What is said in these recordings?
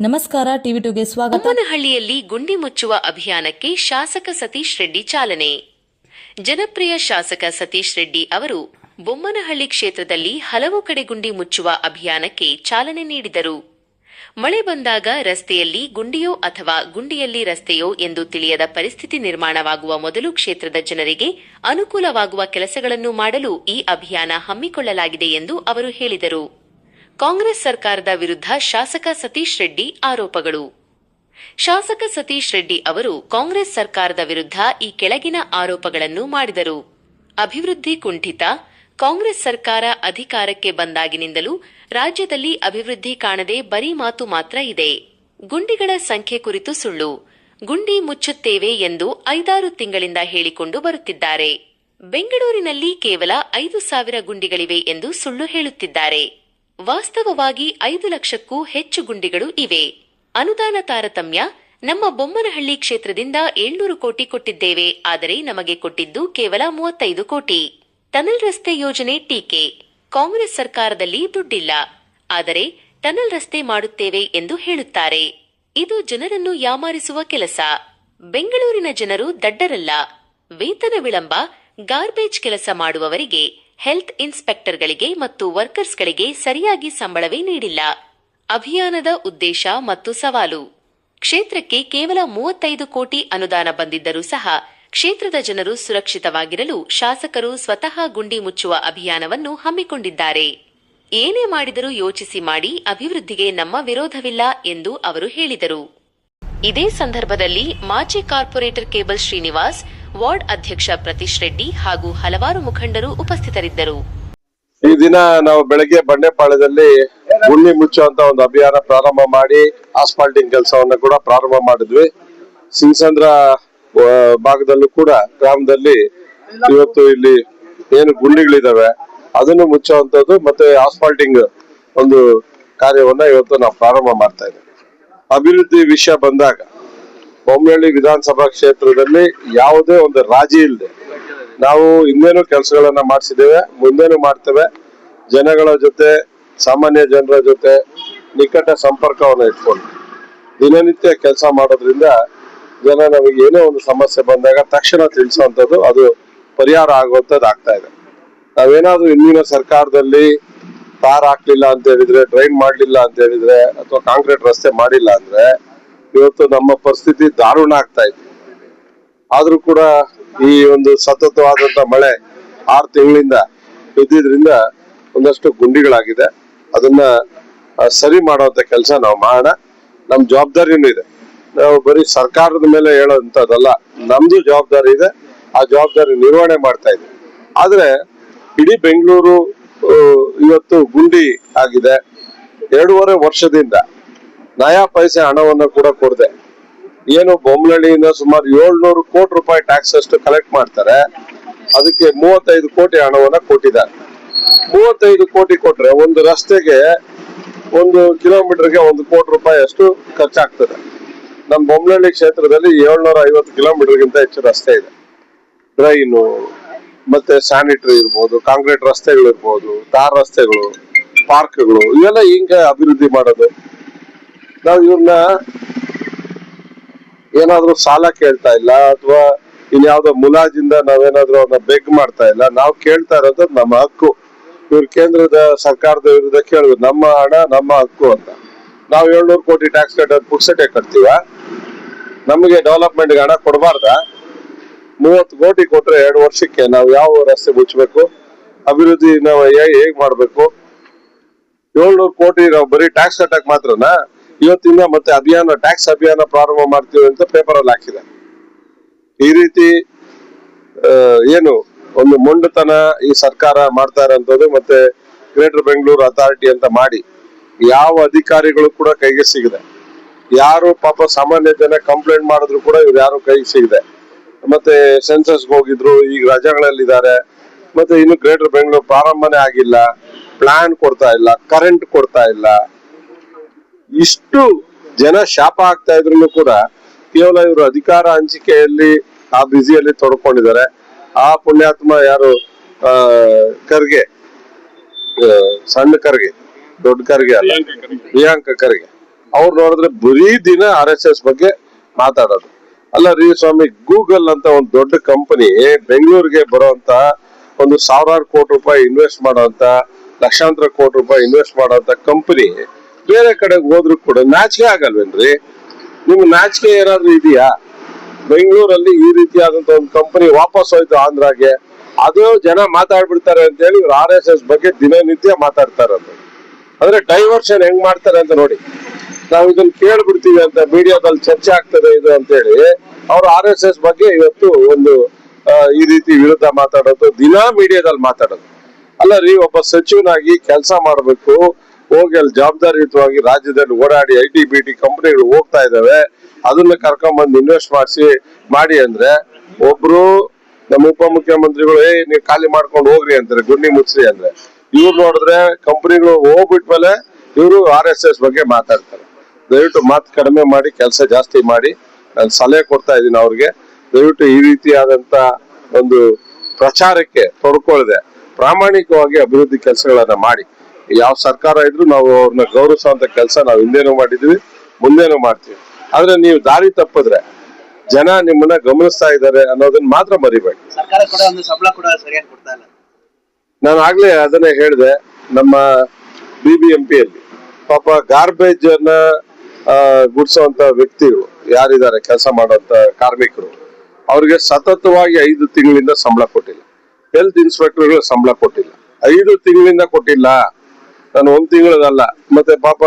ನಮಸ್ಕಾರ, ಟಿವಿ ಟುಗೆ ಸ್ವಾಗತ. ಬೊಮ್ಮನಹಳ್ಳಿಯಲ್ಲಿ ಗುಂಡಿ ಮುಚ್ಚುವ ಅಭಿಯಾನಕ್ಕೆ ಶಾಸಕ ಸತೀಶ್ ರೆಡ್ಡಿ ಚಾಲನೆ. ಜನಪ್ರಿಯ ಶಾಸಕ ಸತೀಶ್ ರೆಡ್ಡಿ ಅವರು ಬೊಮ್ಮನಹಳ್ಳಿ ಕ್ಷೇತ್ರದಲ್ಲಿ ಹಲವು ಕಡೆ ಗುಂಡಿ ಮುಚ್ಚುವ ಅಭಿಯಾನಕ್ಕೆ ಚಾಲನೆ ನೀಡಿದರು. ಮಳೆ ಬಂದಾಗ ರಸ್ತೆಯಲ್ಲಿ ಗುಂಡಿಯೋ ಅಥವಾ ಗುಂಡಿಯಲ್ಲಿ ರಸ್ತೆಯೋ ಎಂದು ತಿಳಿಯದ ಪರಿಸ್ಥಿತಿ ನಿರ್ಮಾಣವಾಗುವ ಮೊದಲು ಕ್ಷೇತ್ರದ ಜನರಿಗೆ ಅನುಕೂಲವಾಗುವ ಕೆಲಸಗಳನ್ನು ಮಾಡಲು ಈ ಅಭಿಯಾನ ಹಮ್ಮಿಕೊಳ್ಳಲಾಗಿದೆ ಎಂದು ಅವರು ಹೇಳಿದರು. ಕಾಂಗ್ರೆಸ್ ಸರ್ಕಾರದ ವಿರುದ್ಧ ಶಾಸಕ ಸತೀಶ್ ರೆಡ್ಡಿ ಆರೋಪಗಳು. ಶಾಸಕ ಸತೀಶ್ ರೆಡ್ಡಿ ಅವರು ಕಾಂಗ್ರೆಸ್ ಸರ್ಕಾರದ ವಿರುದ್ಧ ಈ ಕೆಳಗಿನ ಆರೋಪಗಳನ್ನು ಮಾಡಿದರು. ಅಭಿವೃದ್ಧಿ ಕುಂಠಿತ, ಕಾಂಗ್ರೆಸ್ ಸರ್ಕಾರ ಅಧಿಕಾರಕ್ಕೆ ಬಂದಾಗಿನಿಂದಲೂ ರಾಜ್ಯದಲ್ಲಿ ಅಭಿವೃದ್ಧಿ ಕಾಣದೆ ಬರೀ ಮಾತು ಮಾತ್ರ ಇದೆ. ಗುಂಡಿಗಳ ಸಂಖ್ಯೆ ಕುರಿತು ಸುಳ್ಳು, ಗುಂಡಿ ಮುಚ್ಚುತ್ತೇವೆ ಎಂದು ಐದಾರು ತಿಂಗಳಿಂದ ಹೇಳಿಕೊಂಡು ಬರುತ್ತಿದ್ದಾರೆ. ಬೆಂಗಳೂರಿನಲ್ಲಿ ಕೇವಲ ಐದು ಸಾವಿರ ಗುಂಡಿಗಳಿವೆ ಎಂದು ಸುಳ್ಳು ಹೇಳುತ್ತಿದ್ದಾರೆ. ವಾಸ್ತವವಾಗಿ ಐದು ಲಕ್ಷಕ್ಕೂ ಹೆಚ್ಚು ಗುಂಡಿಗಳು ಇವೆ. ಅನುದಾನ ತಾರತಮ್ಯ ನಮ್ಮ ಬೊಮ್ಮನಹಳ್ಳಿ ಕ್ಷೇತ್ರದಿಂದ ಏಳ್ನೂರು ಕೋಟಿ ಕೊಟ್ಟಿದ್ದೇವೆ. ಆದರೆ ನಮಗೆ ಕೊಟ್ಟಿದ್ದು ಕೇವಲ ಮೂವತ್ತೈದು ಕೋಟಿ. ಟನಲ್ ರಸ್ತೆ ಯೋಜನೆ ಟೀಕೆ. ಕಾಂಗ್ರೆಸ್ ಸರ್ಕಾರದಲ್ಲಿ ದುಡ್ಡಿಲ್ಲ. ಆದರೆ ಟನಲ್ ರಸ್ತೆ ಮಾಡುತ್ತೇವೆ ಎಂದು ಹೇಳುತ್ತಾರೆ. ಇದು ಜನರನ್ನು ಯಾಮಾರಿಸುವ ಕೆಲಸ. ಬೆಂಗಳೂರಿನ ಜನರು ದಡ್ಡರಲ್ಲ. ವೇತನ ವಿಳಂಬ, ಗಾರ್ಬೇಜ್ ಕೆಲಸ ಮಾಡುವವರಿಗೆ ಹೆಲ್ತ್ ಇನ್ಸ್ಪೆಕ್ಟರ್ಗಳಿಗೆ ಮತ್ತು ವರ್ಕರ್ಸ್ಗಳಿಗೆ ಸರಿಯಾಗಿ ಸಂಬಳವೇ ನೀಡಿಲ್ಲ. ಅಭಿಯಾನದ ಉದ್ದೇಶ ಮತ್ತು ಸವಾಲು. ಕ್ಷೇತ್ರಕ್ಕೆ ಕೇವಲ ಮೂವತ್ತೈದು ಕೋಟಿ ಅನುದಾನ ಬಂದಿದ್ದರೂ ಸಹ ಕ್ಷೇತ್ರದ ಜನರು ಸುರಕ್ಷಿತವಾಗಿರಲು ಶಾಸಕರು ಸ್ವತಃ ಗುಂಡಿ ಮುಚ್ಚುವ ಅಭಿಯಾನವನ್ನು ಹಮ್ಮಿಕೊಂಡಿದ್ದಾರೆ. ಏನೇ ಮಾಡಿದರೂ ಯೋಚಿಸಿ ಮಾಡಿ ಅಭಿವೃದ್ಧಿಗೆ ನಮ್ಮ ವಿರೋಧವಿಲ್ಲ ಎಂದು ಅವರು ಹೇಳಿದರು. ಇದೇ ಸಂದರ್ಭದಲ್ಲಿ ಮಾಜಿ ಕಾರ್ಪೊರೇಟರ್ ಕೇಬಲ್ ಶ್ರೀನಿವಾಸ್ ವಾರ್ಡ್ ಅಧ್ಯಕ್ಷ ಪ್ರತೀಶ್ ರೆಡ್ಡಿ ಹಾಗೂ ಹಲವಾರು ಮುಖಂಡರು ಉಪಸ್ಥಿತರಿದ್ದರು. ಈ ದಿನ ನಾವು ಬೆಳಗ್ಗೆ ಬಂಡೆಪಾಳ್ಯದಲ್ಲಿ ಗುಂಡಿ ಮುಚ್ಚುವಂತ ಒಂದು ಅಭಿಯಾನ ಪ್ರಾರಂಭ ಮಾಡಿ ಆಸ್ಪಾಲ್ಟಿಂಗ್ ಕೆಲಸವನ್ನ ಕೂಡ ಪ್ರಾರಂಭ ಮಾಡಿದ್ವಿ. ಸಿಂಸಂದ್ರ ಭಾಗದಲ್ಲೂ ಕೂಡ ಗ್ರಾಮದಲ್ಲಿ ಇವತ್ತು ಇಲ್ಲಿ ಏನು ಗುಂಡಿಗಳಿದಾವೆ, ಅದನ್ನು ಮುಚ್ಚುವಂತದ್ದು ಮತ್ತೆ ಆಸ್ಪಾಲ್ಟಿಂಗ್ ಒಂದು ಕಾರ್ಯವನ್ನ ಇವತ್ತು ನಾವು ಪ್ರಾರಂಭ ಮಾಡ್ತಾ ಇದ್ದೇವೆ. ಅಭಿವೃದ್ಧಿ ವಿಷಯ ಬಂದಾಗ ಬೊಮ್ಮನಹಳ್ಳಿ ವಿಧಾನಸಭಾ ಕ್ಷೇತ್ರದಲ್ಲಿ ಯಾವುದೇ ಒಂದು ರಾಜಿ ಇಲ್ಲದೆ ನಾವು ಹಿಂದೇನು ಕೆಲಸಗಳನ್ನ ಮಾಡಿಸಿದ್ದೇವೆ, ಮುಂದೇನು ಮಾಡ್ತೇವೆ, ಜನಗಳ ಜೊತೆ, ಸಾಮಾನ್ಯ ಜನರ ಜೊತೆ ನಿಕಟ ಸಂಪರ್ಕವನ್ನು ಇಟ್ಕೊಂಡು ದಿನನಿತ್ಯ ಕೆಲಸ ಮಾಡೋದ್ರಿಂದ ಜನ ನಮಗೆ ಏನೋ ಒಂದು ಸಮಸ್ಯೆ ಬಂದಾಗ ತಕ್ಷಣ ತಿಳಿಸುವಂಥದ್ದು ಅದು ಪರಿಹಾರ ಆಗುವಂಥದ್ದು ಆಗ್ತಾ ಇದೆ. ನಾವೇನಾದ್ರೂ ಇಂದಿನ ಸರ್ಕಾರದಲ್ಲಿ ತಾರ್ ಹಾಕ್ಲಿಲ್ಲ ಅಂತ ಹೇಳಿದ್ರೆ, ಡ್ರೈನ್ ಮಾಡಲಿಲ್ಲ ಅಂತ ಹೇಳಿದ್ರೆ, ಅಥವಾ ಕಾಂಕ್ರೀಟ್ ರಸ್ತೆ ಮಾಡಿಲ್ಲ ಅಂದ್ರೆ ಇವತ್ತು ನಮ್ಮ ಪರಿಸ್ಥಿತಿ ದಾರುಣ ಆಗ್ತಾ ಇದೆ. ಆದ್ರೂ ಕೂಡ ಈ ಒಂದು ಸತತವಾದಂತ ಮಳೆ ಆರು ತಿಂಗಳಿಂದ ಬಿದ್ದಿದ್ರಿಂದ ಒಂದಷ್ಟು ಗುಂಡಿಗಳಾಗಿದೆ. ಅದನ್ನ ಸರಿ ಮಾಡುವಂತ ಕೆಲಸ ನಾವು ಮಾಡೋಣ. ನಮ್ ಜವಾಬ್ದಾರಿನೂ ಇದೆ. ನಾವು ಬರೀ ಸರ್ಕಾರದ ಮೇಲೆ ಹೇಳೋಂಥದ್ದಲ್ಲ, ನಮ್ದು ಜವಾಬ್ದಾರಿ ಇದೆ, ಆ ಜವಾಬ್ದಾರಿ ನಿರ್ವಹಣೆ ಮಾಡ್ತಾ ಇದೆ. ಆದ್ರೆ, ಇಡೀ ಬೆಂಗಳೂರು ಇವತ್ತು ಗುಂಡಿ ಆಗಿದೆ. ಎರಡೂವರೆ ವರ್ಷದಿಂದ ನಯಾ ಪೈಸೆ ಹಣವನ್ನು ಕೂಡ ಕೊಡದೆ. ಏನು ಬೊಮ್ಮನಹಳ್ಳಿಯಿಂದ ಸುಮಾರು ಏಳ್ನೂರು ಕೋಟಿ ರೂಪಾಯಿ ಟ್ಯಾಕ್ಸ್ ಅಷ್ಟು ಕಲೆಕ್ಟ್ ಮಾಡ್ತಾರೆ. ಅದಕ್ಕೆ ಮೂವತ್ತೈದು ಕೋಟಿ ಹಣವನ್ನ ಕೊಟ್ಟಿದ್ದಾರೆ. ಮೂವತ್ತೈದು ಕೋಟಿ ಕೊಟ್ರೆ ಒಂದು ರಸ್ತೆಗೆ ಒಂದು ಕಿಲೋಮೀಟರ್ಗೆ ಒಂದು ಕೋಟಿ ರೂಪಾಯಿ ಅಷ್ಟು ಖರ್ಚಾಗ್ತದೆ. ನಮ್ಮ ಬೊಮ್ಮನಹಳ್ಳಿ ಕ್ಷೇತ್ರದಲ್ಲಿ ಏಳ್ನೂರ ಐವತ್ತು ಕಿಲೋಮೀಟರ್ಗಿಂತ ಹೆಚ್ಚು ರಸ್ತೆ ಇದೆ. ಡ್ರೈನು ಮತ್ತೆ ಸ್ಯಾನಿಟರಿ ಇರ್ಬೋದು ಕಾಂಕ್ರೀಟ್ ರಸ್ತೆಗಳು ಇರ್ಬೋದು ತಾರ್ ರಸ್ತೆಗಳು ಪಾರ್ಕ್ಗಳು ಇವೆಲ್ಲ ಹಿಂಗೆ ಅಭಿವೃದ್ಧಿ ಮಾಡೋದು. ನಾವು ಇವ್ರನ್ನ ಏನಾದ್ರೂ ಸಾಲ ಕೇಳ್ತಾ ಇಲ್ಲ ಅಥವಾ ಇನ್ಯಾವುದೋ ಮುಲಾಜಿಂದ ನಾವೇನಾದ್ರೂ ಅವ್ರನ್ನ ಬೆಗ್ ಮಾಡ್ತಾ ಇಲ್ಲ, ನಾವು ಕೇಳ್ತಾ ಇರೋದು ನಮ್ಮ ಹಕ್ಕು. ಇವ್ರ ಕೇಂದ್ರದ ಸರ್ಕಾರದ ವಿರುದ್ಧ ಕೇಳುದು ನಮ್ಮ ಹಣ, ನಮ್ಮ ಹಕ್ಕು ಅಂತ. ನಾವು ಏಳ್ನೂರು ಕೋಟಿ ಟ್ಯಾಕ್ಸ್ ಕಟ್ಟೋದು ಪುಕ್ಸಟೆ ಕಟ್ತೀವ? ನಮಗೆ ಡೆವಲಪ್ಮೆಂಟ್ ಹಣ ಕೊಡಬಾರ್ದ? ಮೂವತ್ತು ಕೋಟಿ ಕೊಟ್ರೆ ಎರಡು ವರ್ಷಕ್ಕೆ ನಾವು ಯಾವ ರಸ್ತೆ ಮುಚ್ಚಬೇಕು ಅಭಿವೃದ್ಧಿ ನಾವು ಹೇಗ್ ಮಾಡ್ಬೇಕು? ಏಳ್ನೂರು ಕೋಟಿ ನಾವು ಬರೀ ಟ್ಯಾಕ್ಸ್ ಕಟ್ಟಕ್ ಮಾತ್ರನಾ? ಇವತ್ತಿಂದ ಮತ್ತೆ ಅಭಿಯಾನ ಟ್ಯಾಕ್ಸ್ ಅಭಿಯಾನ ಪ್ರಾರಂಭ ಮಾಡ್ತೀವಿ ಅಂತ ಪೇಪರ್ ಅಲ್ಲಿ ಹಾಕಿದೆ. ಈ ರೀತಿ ಏನು ಒಂದು ಮೊಂಡತನ ಈ ಸರ್ಕಾರ ಮಾಡ್ತಾ ಇರೋಂಥದ್ದು ಮತ್ತೆ ಗ್ರೇಟರ್ ಬೆಂಗಳೂರು ಅಥಾರಿಟಿ ಅಂತ ಮಾಡಿ ಯಾವ ಅಧಿಕಾರಿಗಳು ಕೂಡ ಕೈಗೆ ಸಿಗದೆ. ಯಾರು ಪಾಪ ಸಾಮಾನ್ಯ ಜನ ಕಂಪ್ಲೇಂಟ್ ಮಾಡಿದ್ರು ಕೂಡ ಇವ್ರು ಯಾರು ಕೈಗೆ ಸಿಗದೆ. ಮತ್ತೆ ಸೆನ್ಸಸ್ ಹೋಗಿದ್ರು, ಈಗ ರಜೆಗಳಲ್ಲಿದ್ದಾರೆ. ಮತ್ತೆ ಇನ್ನು ಗ್ರೇಟರ್ ಬೆಂಗಳೂರು ಪ್ರಾರಂಭನೇ ಆಗಿಲ್ಲ. ಪ್ಲಾನ್ ಕೊಡ್ತಾ ಇಲ್ಲ ಕರೆಂಟ್ ಕೊಡ್ತಾ ಇಲ್ಲ. ಇಷ್ಟು ಜನ ಶಾಪ ಆಗ್ತಾ ಇದ್ರು ಕೂಡ ಕೇವಲ ಇವರು ಅಧಿಕಾರ ಹಂಚಿಕೆಯಲ್ಲಿ ಆ ಬ್ಯುಸಿಯಲ್ಲಿ ತೊಡ್ಕೊಂಡಿದ್ದಾರೆ. ಆ ಪುಣ್ಯಾತ್ಮ ಯಾರು? ಆ ಖರ್ಗೆ. ಸಣ್ಣ ಖರ್ಗೆ. ದೊಡ್ಡ ಖರ್ಗೆ ಅಲ್ಲ. ಪ್ರಿಯಾಂಕ ಖರ್ಗೆ. ಅವ್ರು ನೋಡಿದ್ರೆ ಬರೀ ದಿನ ಆರ್ ಎಸ್ ಎಸ್ ಬಗ್ಗೆ ಮಾತಾಡೋದು. ಅಲ್ಲ ರೀ ಸ್ವಾಮಿ ಗೂಗಲ್ ಅಂತ ಒಂದು ದೊಡ್ಡ ಕಂಪನಿ ಬೆಂಗಳೂರಿಗೆ ಬರುವಂತ ಒಂದು ಸಾವಿರಾರು ಕೋಟಿ ರೂಪಾಯಿ ಇನ್ವೆಸ್ಟ್ ಮಾಡುವಂತ ಲಕ್ಷಾಂತರ ಕೋಟಿ ರೂಪಾಯಿ ಇನ್ವೆಸ್ಟ್ ಮಾಡುವಂತ ಕಂಪನಿ ಬೇರೆ ಕಡೆಗೆ ಹೋದ್ರು ಕೂಡ ನಾಚಿಕೆ ಆಗಲ್ವೇನ್ರಿ? ನಿಮ್ಗೆ ನಾಚಿಕೆ ಏನಾದ್ರು ಇದೆಯಾ? ಬೆಂಗಳೂರಲ್ಲಿ ಈ ರೀತಿಯಾದಂತ ಒಂದು ಕಂಪನಿ ವಾಪಸ್ ಹೋಯ್ತು ಆಂಧ್ರಾಗೆ, ಅದು ಜನ ಮಾತಾಡ್ಬಿಡ್ತಾರೆ ಅಂತ ಹೇಳಿ ಇವ್ರು ಆರ್ ಎಸ್ ಎಸ್ ಬಗ್ಗೆ ದಿನನಿತ್ಯ ಮಾತಾಡ್ತಾರೆ ಅಂತ. ಅಂದ್ರೆ ಡೈವರ್ಷನ್ ಹೆಂಗ್ ಮಾಡ್ತಾರೆ ಅಂತ ನೋಡಿ. ನಾವು ಇದನ್ನ ಕೇಳ್ಬಿಡ್ತೀವಿ ಅಂತ ಮೀಡಿಯಾದಲ್ಲಿ ಚರ್ಚೆ ಆಗ್ತದೆ ಇದು ಅಂತ ಹೇಳಿ ಅವ್ರು ಆರ್ ಎಸ್ ಎಸ್ ಬಗ್ಗೆ ಇವತ್ತು ಒಂದು ಈ ರೀತಿ ವಿರುದ್ಧ ಮಾತಾಡೋದು, ದಿನಾ ಮೀಡಿಯಾದಲ್ಲಿ ಮಾತಾಡೋದು. ಅಲ್ಲ ರೀ, ಒಬ್ಬ ಸಚಿವನಾಗಿ ಕೆಲಸ ಮಾಡಬೇಕು ಹೋಗಿ ಅಲ್ಲಿ ಜವಾಬ್ದಾರಿಯುತವಾಗಿ ರಾಜ್ಯದಲ್ಲಿ ಓಡಾಡಿ ಐ ಟಿ, ಬಿ ಟಿ ಕಂಪನಿಗಳು ಹೋಗ್ತಾ ಇದಾವೆ ಅದನ್ನ ಕರ್ಕೊಂಡ್ಬಂದು ಇನ್ವೆಸ್ಟ್ ಮಾಡಿಸಿ, ಮಾಡಿ ಅಂದ್ರೆ ಒಬ್ರು ನಮ್ಮ ಉಪಮುಖ್ಯಮಂತ್ರಿಗಳು ಏ ನೀವು ಖಾಲಿ ಮಾಡ್ಕೊಂಡು ಹೋಗ್ರಿ ಅಂತಾರೆ, ಗುಂಡಿ ಮುಚ್ಚ್ರಿ ಅಂದ್ರೆ. ಇವ್ರು ನೋಡಿದ್ರೆ ಕಂಪನಿಗಳು ಹೋಗ್ಬಿಟ್ಮೇಲೆ ಇವರು ಆರ್ ಎಸ್ ಎಸ್ ಬಗ್ಗೆ ಮಾತಾಡ್ತಾರೆ. ದಯವಿಟ್ಟು ಮಾತು ಕಡಿಮೆ ಮಾಡಿ, ಕೆಲಸ ಜಾಸ್ತಿ ಮಾಡಿ, ನಾನು ಸಲಹೆ ಕೊಡ್ತಾ ಇದ್ದೀನಿ ಅವ್ರಿಗೆ. ದಯವಿಟ್ಟು ಈ ರೀತಿಯಾದಂತ ಒಂದು ಪ್ರಚಾರಕ್ಕೆ ತೊಡ್ಕೊಳ್ಳದೆ ಪ್ರಾಮಾಣಿಕವಾಗಿ ಅಭಿವೃದ್ಧಿ ಕೆಲಸಗಳನ್ನ ಮಾಡಿ. ಯಾವ ಸರ್ಕಾರ ಇದ್ರು ನಾವು ಅವ್ರನ್ನ ಗೌರವಿಸುವಂತ ಕೆಲಸ ನಾವು ಹಿಂದೇನು ಮಾಡಿದ್ವಿ ಮುಂದೇನು ಮಾಡ್ತೀವಿ. ಆದ್ರೆ ನೀವು ದಾರಿ ತಪ್ಪಿದ್ರೆ ಜನ ನಿಮ್ಮನ್ನ ಗಮನಿಸ್ತಾ ಇದ್ದಾರೆ ಅನ್ನೋದನ್ನ ಮಾತ್ರ ಮರಿಬೇಡಿ. ನಾನು ಆಗ್ಲೇ ಅದನ್ನೇ ಹೇಳಿದೆ ನಮ್ಮ ಬಿ ಬಿ ಎಂ ಪಿಯಲ್ಲಿ ಪಾಪ ಗಾರ್ಬೇಜ್ ಅನ್ನ ಆ, ಗುಡ್ಸೋಂತ ವ್ಯಕ್ತಿಗಳು ಯಾರಿದ್ದಾರೆ ಕೆಲಸ ಮಾಡುವಂತ ಕಾರ್ಮಿಕರು ಅವ್ರಿಗೆ ಸತತವಾಗಿ ಐದು ತಿಂಗಳಿಂದ ಸಂಬಳ ಕೊಟ್ಟಿಲ್ಲ. ಹೆಲ್ತ್ ಇನ್ಸ್ಪೆಕ್ಟರ್ಗಳು ಸಂಬಳ ಕೊಟ್ಟಿಲ್ಲ. ಐದು ತಿಂಗಳಿಂದ ಕೊಟ್ಟಿಲ್ಲ. ನಾನು ಒಂದ್ ತಿಂಗಳದಲ್ಲ, ಮತ್ತೆ ಪಾಪ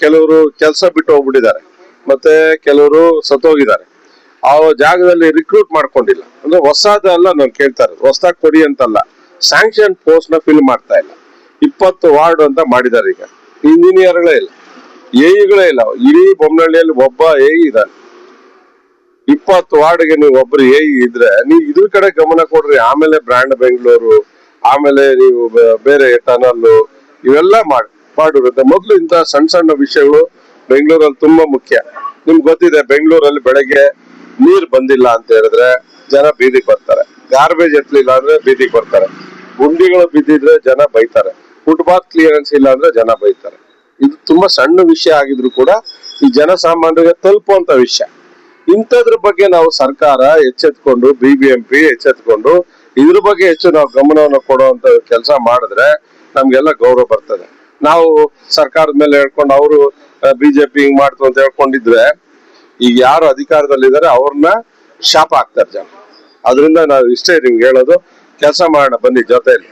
ಕೆಲವರು ಕೆಲಸ ಬಿಟ್ಟು ಹೋಗ್ಬಿಟ್ಟಿದ್ದಾರೆ, ಮತ್ತೆ ಕೆಲವರು ಸತ್ತೋಗಿದ್ದಾರೆ. ಆ ಜಾಗದಲ್ಲಿ ರಿಕ್ರೂಟ್ ಮಾಡ್ಕೊಂಡಿಲ್ಲ. ಅಂದ್ರೆ ಹೊಸದಲ್ಲ ನಾನು ಕೇಳ್ತಾ ಇರೋದು. ಹೊಸದಾಗಿ ಕೊಡಿ ಅಂತಲ್ಲ ಸ್ಯಾಂಕ್ಷನ್ ಪೋಸ್ಟ್ನ ಫಿಲ್ ಮಾಡ್ತಾ ಇಲ್ಲ. ಇಪ್ಪತ್ತು ವಾರ್ಡ್ ಅಂತ ಮಾಡಿದ್ದಾರೆ ಈಗ. ಇಂಜಿನಿಯರ್ಗಳೇ ಇಲ್ಲ ಎಇಗಳೇ ಇಲ್ಲ. ಇಡೀ ಬೊಮ್ಮನಹಳ್ಳಿಯಲ್ಲಿ ಒಬ್ಬ ಎ ಇದ್ದಾನೆ. ಇಪ್ಪತ್ತು ವಾರ್ಡ್ಗೆ ನೀವು ಒಬ್ರು ಎ ಇದ್ರೆ, ನೀವು ಇದ್ರ ಕಡೆ ಗಮನ ಕೊಡ್ರಿ. ಆಮೇಲೆ ಬ್ರ್ಯಾಂಡ್ ಬೆಂಗಳೂರು, ಆಮೇಲೆ ನೀವು ಬೇರೆ ಟನಲ್ ಇವೆಲ್ಲ ಮಾಡಿ ಮಾಡಿರುತ್ತೆ ಮೊದಲು ಇಂತಹ ಸಣ್ಣ ಸಣ್ಣ ವಿಷಯಗಳು ಬೆಂಗಳೂರಲ್ಲಿ ತುಂಬಾ ಮುಖ್ಯ. ನಿಮ್ಗೆ ಗೊತ್ತಿದೆ, ಬೆಂಗಳೂರಲ್ಲಿ ಬೆಳಗ್ಗೆ ನೀರ್ ಬಂದಿಲ್ಲ ಅಂತ ಹೇಳಿದ್ರೆ ಜನ ಬೀದಿಗೆ ಬರ್ತಾರೆ. ಗಾರ್ಬೇಜ್ ಎತ್ತಲಿಲ್ಲ ಅಂದ್ರೆ ಬೀದಿಗೆ ಬರ್ತಾರೆ. ಗುಂಡಿಗಳು ಬಿದ್ದಿದ್ರೆ ಜನ ಬೈತಾರೆ. ಫುಟ್ಪಾತ್ ಕ್ಲಿಯರೆನ್ಸ್ ಇಲ್ಲ ಅಂದ್ರೆ ಜನ ಬೈತಾರೆ. ಇದು ತುಂಬಾ ಸಣ್ಣ ವಿಷಯ ಆಗಿದ್ರು ಕೂಡ ಈ ಜನಸಾಮಾನ್ಯರಿಗೆ ತಲುಪುವಂತ ವಿಷಯ. ಇಂಥದ್ರ ಬಗ್ಗೆ ನಾವು ಸರ್ಕಾರ ಎಚ್ಚೆತ್ಕೊಂಡು ಬಿ ಬಿ ಎಂ ಪಿ ಎಚ್ಚೆತ್ಕೊಂಡು, ಇದ್ರ ಬಗ್ಗೆ ಹೆಚ್ಚು ನಾವು ಗಮನವನ್ನು ಕೊಡುವಂತ ಕೆಲಸ ಮಾಡಿದ್ರೆ ನಮ್ಗೆಲ್ಲ ಗೌರವ ಬರ್ತದೆ. ನಾವು ಸರ್ಕಾರದ ಮೇಲೆ ಹೇಳ್ಕೊಂಡು ಅವರು ಬಿಜೆಪಿ ಹಿಂಗ್ ಮಾಡ್ತು ಅಂತ ಹೇಳ್ಕೊಂಡಿದ್ರೆ, ಈಗ ಯಾರು ಅಧಿಕಾರದಲ್ಲಿದ್ದಾರೆ ಅವ್ರನ್ನ ಶಾಪ ಹಾಕ್ತಾರೆ ಜನ. ಅದರಿಂದ ನಾವು ಇಷ್ಟೇ ನಿಮ್ಗೆ ಹೇಳೋದು, ಕೆಲಸ ಮಾಡೋಣ, ಬನ್ನಿ ಜೊತೆಯಲ್ಲಿ.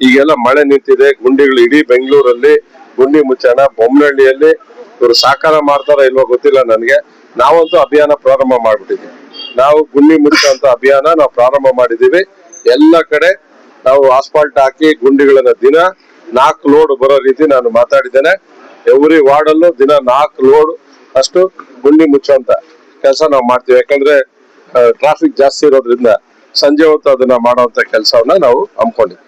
ಈಗೆಲ್ಲ ಮಳೆ ನಿಂತಿದೆ, ಗುಂಡಿಗಳು ಇಡೀ ಬೆಂಗಳೂರಲ್ಲಿ, ಗುಂಡಿ ಮುಚ್ಚೋಣ ಬೊಮ್ಮನಹಳ್ಳಿಯಲ್ಲಿ ಇವರು ಸಾಕಾರ ಮಾಡ್ತಾರೋ ಇಲ್ವೋ ಗೊತ್ತಿಲ್ಲ ನನಗೆ. ನಾವಂತೂ ಅಭಿಯಾನ ಪ್ರಾರಂಭ ಮಾಡ್ಬಿಟ್ಟಿದ್ದೀವಿ. ನಾವು ಗುಂಡಿ ಅಂತ ಅಭಿಯಾನ ನಾವು ಪ್ರಾರಂಭ ಮಾಡಿದ್ದೀವಿ. ಎಲ್ಲ ಕಡೆ ನಾವು ಆಸ್ಪಾಲ್ಟ್ ಹಾಕಿ ಗುಂಡಿಗಳನ್ನ ದಿನ ನಾಲ್ಕು ಲೋಡ್ ಬರೋ ರೀತಿ ನಾನು ಮಾತಾಡಿದ್ದೇನೆ. ಎವ್ರಿ ವಾರ್ಡಲ್ಲೂ ದಿನ ನಾಲ್ಕು ಲೋಡ್ ಅಷ್ಟು ಗುಂಡಿ ಮುಚ್ಚುವಂತ ಕೆಲಸ ನಾವು ಮಾಡ್ತೀವಿ. ಯಾಕಂದ್ರೆ ಟ್ರಾಫಿಕ್ ಜಾಸ್ತಿ ಇರೋದ್ರಿಂದ ಸಂಜೆ ಹೊತ್ತು ಅದನ್ನ ಮಾಡುವಂತ ಕೆಲಸವನ್ನ ನಾವು ಹಮ್ಮಿಕೊಂಡಿದ್ವಿ